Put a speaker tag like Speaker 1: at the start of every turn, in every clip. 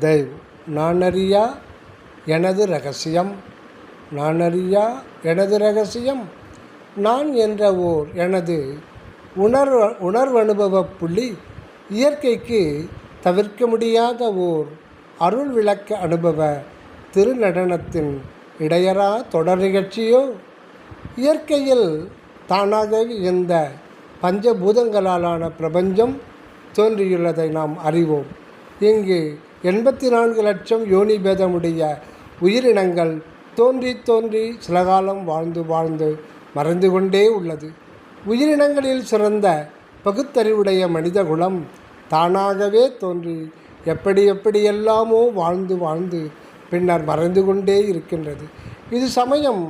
Speaker 1: தெய்வ் நான் அறியா எனது ரகசியம். நானறியா எனது ரகசியம். நான் என்ற ஓர் எனது உணர்வ உணர்வனுபவ புள்ளி இயற்கைக்கு தவிர்க்க முடியாத ஓர் அருள் விளக்க அனுபவ திருநடனத்தின் இடையறா தொடர் நிகழ்ச்சியோ? இயற்கையில் தானாகவே இந்த பஞ்சபூதங்களாலான பிரபஞ்சம் தோன்றியுள்ளதை நாம் அறிவோம். இங்கு எண்பத்தி நான்கு லட்சம் யோனி பேதமுடைய உயிரினங்கள் தோன்றி தோன்றி சில காலம் வாழ்ந்து வாழ்ந்து மறைந்து கொண்டே உள்ளது. உயிரினங்களில் சிறந்த பகுத்தறிவுடைய மனித குலம் தானாகவே தோன்றி எப்படி எப்படியெல்லாமோ வாழ்ந்து வாழ்ந்து பின்னர் மறைந்து கொண்டே இருக்கின்றது. இது சமயம்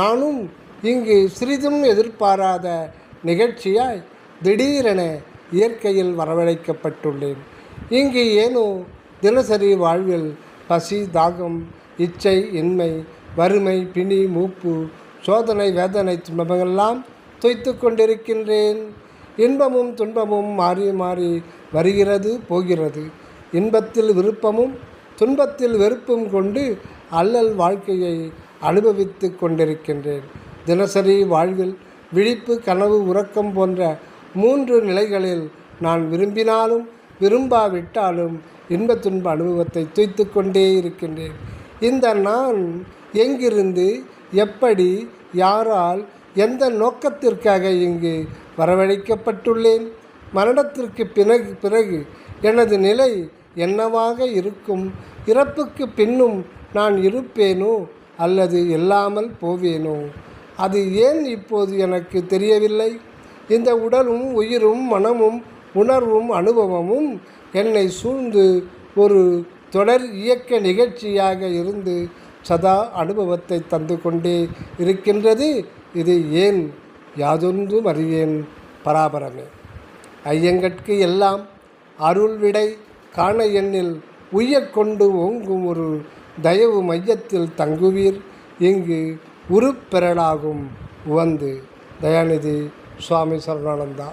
Speaker 1: நானும் இங்கு சிறிதும் எதிர்பாராத நிகழ்ச்சியாய் திடீரென இயற்கையில் வரவழைக்கப்பட்டுள்ளேன். இங்கு ஏனோ தினசரி வாழ்வில் பசி தாகம் இச்சை இன்மை வறுமை பிணி மூப்பு சோதனை வேதனை துன்பமெல்லாம் துய்த்து கொண்டிருக்கின்றேன். இன்பமும் துன்பமும் மாறி மாறி வருகிறது போகிறது. இன்பத்தில் விருப்பமும் துன்பத்தில் வெறுப்பும் கொண்டு அல்லல் வாழ்க்கையை அனுபவித்து கொண்டிருக்கின்றேன். தினசரி வாழ்வில் விழிப்பு கனவு உறக்கம் போன்ற மூன்று நிலைகளில் நான் விரும்பினாலும் விரும்பாவிட்டாலும் இன்ப துன்ப அனுபவத்தை துய்த்து கொண்டே இருக்கின்றேன். இந்த நான் எங்கிருந்து எப்படி யாரால் எந்த நோக்கத்திற்காக இங்கு வரவழைக்கப்பட்டுள்ளேன்? மரணத்திற்கு பிறகு பிறகு எனது நிலை என்னவாக இருக்கும்? இறப்புக்கு பின்னும் நான் இருப்பேனோ அல்லது இல்லாமல் போவேனோ? அது ஏன் இப்போது எனக்கு தெரியவில்லை? இந்த உடலும் உயிரும் மனமும் உணர்வும் அனுபவமும் என்னை சூழ்ந்து ஒரு தொடர் இயக்க நிகழ்ச்சியாக இருந்து சதா அனுபவத்தை தந்து கொண்டே இருக்கின்றது. இது ஏன்? யாதொன்றும் அறியேன் பராபரமே. ஐயங்கட்கு எல்லாம் அருள் விடை காண எண்ணில் உய்யக் கொண்டு ஓங்கும் ஒரு தயவு மையத்தில் தங்குவீர். இங்கு உருப்பெறலாகும் உவந்து. தயாநிதி சுவாமி சரணானந்தா.